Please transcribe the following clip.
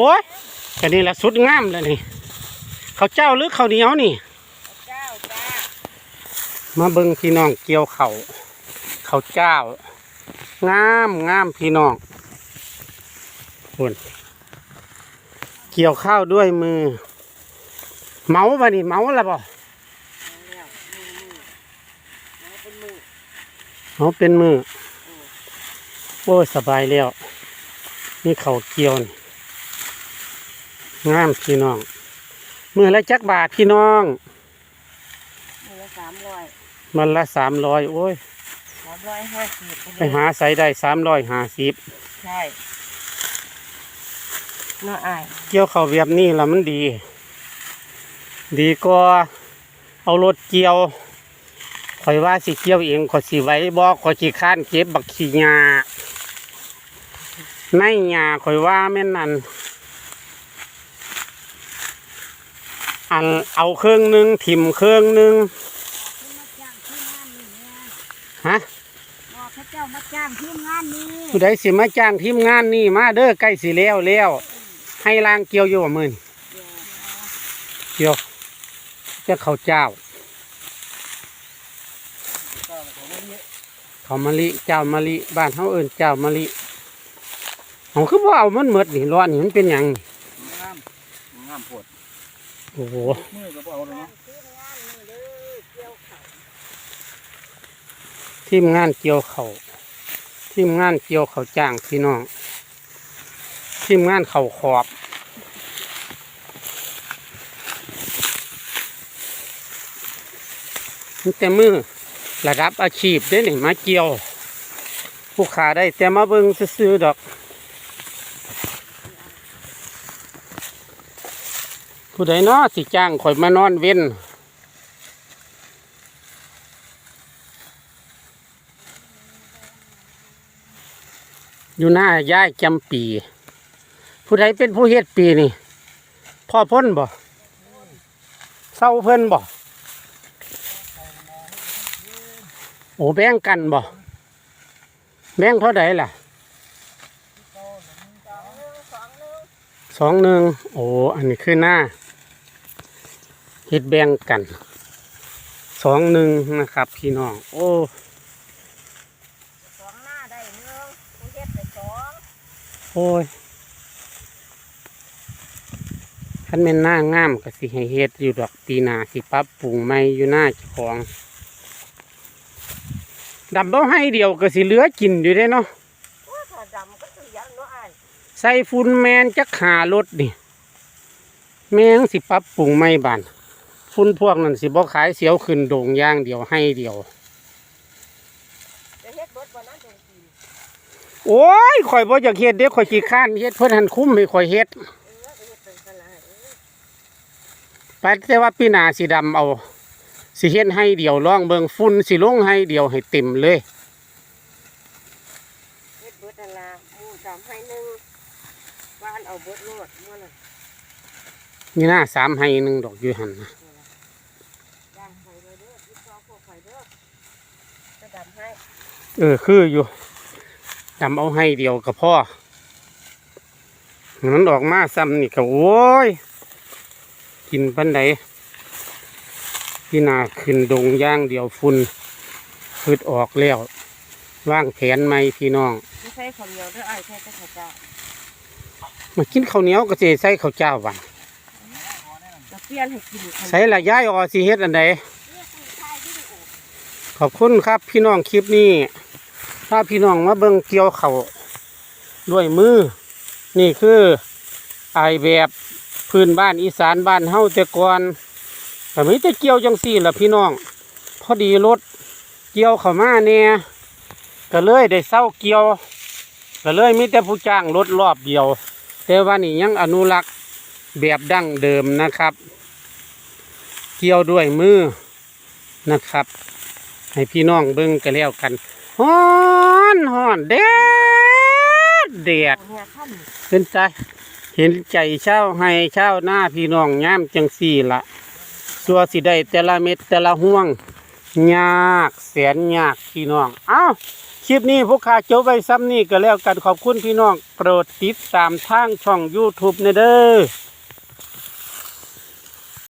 โอ้ยแต่นี่ละสุดงามแล้วนี่ข้าวเจ้าหรือข้าวเหนียวนี่เจ้าจ้ามาเบิ่งพี่น้องเกี่ยวเขาวข้าวเจ้า งามงามพี่น้องคุณเกี่ยวข้าวด้วยมือ เมาบ่นี่เมาละบ่เอาแล้วมือมือเอาเป็นมือเมาเป็นมือโอ้ยสบายแล้ว นี่เขาวเกี่ยวนี่ งามพี่น้อง มือละจักบาทพี่น้อง มือละสามร้อยมันละสามร้อยโอ้ยสามร้อยห้าสิบไปหาใส่ได้สามร้อยห้าสิบใช่น่าอายเกี่ยวเขาวแบบนี้ละมันดี ดีกว่าเอารถเกี่ยวข่อยว่าสิเกี่ยวเองข่อยสิไว้บอกข่อยสิค้านเก็บบักขี้หญ้าในหญ้าข่อยว่าแม่นนั่น อันเอาเครื่องหนึงถิ่มเครื่องหนึงมาจ้างที่งานนี่แม่ฮะบอกพระเจ้ามาจ้างที่งานนี้ผู้ใดสิมาจ้างทีมงานนี่มาเด้อใกล้สิแล้วแล้วให้ลางเกี่ยวอยู่ว่ามื่นเกี่ยวจะเขาวเจ้าเขามะลิเจ้ามะลิบ้านเขาเอิ้นเจ้ามะลิเขาคือว่าเอามันหมดนี่ร้อนนี่มันเป็นหยังนี่งามงามปวด โอ้โหมือก็บ่เอาเนาะที่งานเกี่ยวเขาทีมงานเกี่ยวเขาทีมงานเกี่ยวเขาจ้างพี่น้องทีมงานเขาขอบแต่มือระดับอาชีพได้หนิมาเกี่ยว ผู้ขาได้แต่มาเบิ่งซื้อดอก ผู้ใดเนาะสิจ้างข่อยมานอนเว้นอยู่หน้าย่ายจำปี ผู้ใดเป็นผู้เฮ็ดปีนี่พ่อพ้นบ่เศร้าเพิ่นบ่โอ้แบ่งกันบ่แบ่งเท่าใดล่ะสองหนึ่งโอ้อันนี้คือหน้า เฮ็ดแบ่งกันสองหนึ่งนะครับ พี่น้อง โอ้สองหน้าได้เนื้อกูเฮ็ดไปสองโอ้ยคันแม่นหน้างามก็สิให้เฮ็ดอยู่ดอกปีหน้าสิปรับปรุงใหม่อยู่หน้าเจ้าของดำเบ้าให้เดียวก็สิเหลือกินอยู่ได้เนาะว่าถ้าดำก็คือยันเนาะอายใส่ฝุ่นแมนจักหารถนี่แมงสิปรับปรุงใหม่บาน ฝุ่นพวกนั้นสิบ่ขายเสียวขึ้นโด่งอย่างเดียวให้เดียว จะเฮ็ดเบิดวันนั้นตรงกินโอ้ยข่อยบ่อยากเฮ็ดเด้ข่อยขี้ข้านเฮ็ดเพิ่นหันคุ้มให้ข่อยเฮ็ดเออไปเฮ็ดเป็นกันละเออไปแต่ว่าปีหน้าสิดำเอา สิเฮ็ดให้เดียวลองเบิ่งฝุ่นสิลงให้เดียวให้เต็มเลย เฮ็ดเบิดนั่นละหมู่สามให้หนึ่งบ้านเอาเบิดโลดเมื่อนั้นมีหน้าสามให้หนึ่งดอกอยู่หันนะ ย่างไฟเลยเด้อที่ซอกพวกไฟเด้อจะ ดำให้ เออคืออยู่ดำเอาให้เดียวกับพ่อมันออกมาซ้ำนี่ก็โอ้ย กินปันใดพี่นาขึ้นดงย่างเดียวฝุ่นพืดออกแล้วว่างแผนไหมพี่น้องไม่ใช่ข้าวเหนียวเด้อไอ้ายแค่แต่ข้าวเจ้ามากินข้าวเหนียวก็จะใส่ข้าวเจ้าวันจะเปลี่ยนให้กินข้าวใส่ละย้ายออสิเฮ็ดอันใด ขอบคุณครับพี่น้องคลิปนี้ถ้าพี่น้องมาเบิ่งเกี่ยวเขาด้วยมือ นี่คือไอแบบพื้นบ้านอีสานบ้านเฮาแต่ก่อนแต่ไม่แต่เกี่ยวจังสี่ละพี่น้อง พอดีรถเกี่ยวเข้ามาเนี่ยก็เลยได้เศร้าเกี่ยวก็เลยมีแต่ผู้จ้างรถรอบเดียว แต่ว่านี่ยังอนุรักษ์แบบดั้งเดิมนะครับ เกี่ยวด้วยมือนะครับ ให้พี่น้องเบิ่งกันแล้วกันฮ้อนฮ้อนแดดแดเนี่ยท่านเป็นใจ เห็นใจเช่าให้เช่าหน้าพี่น้องย่ามจังสี่ละสัวสิได้แต่ละเม็ดแต่ละห่วงยากแสนยากพี่น้องเอ้าคลิปนี้พวกข้าจบไว้ซ้ำนี่ก็แล้วกันขอบคุณพี่น้อง โปรดติดตามทางช่อง YouTube เนเด้อ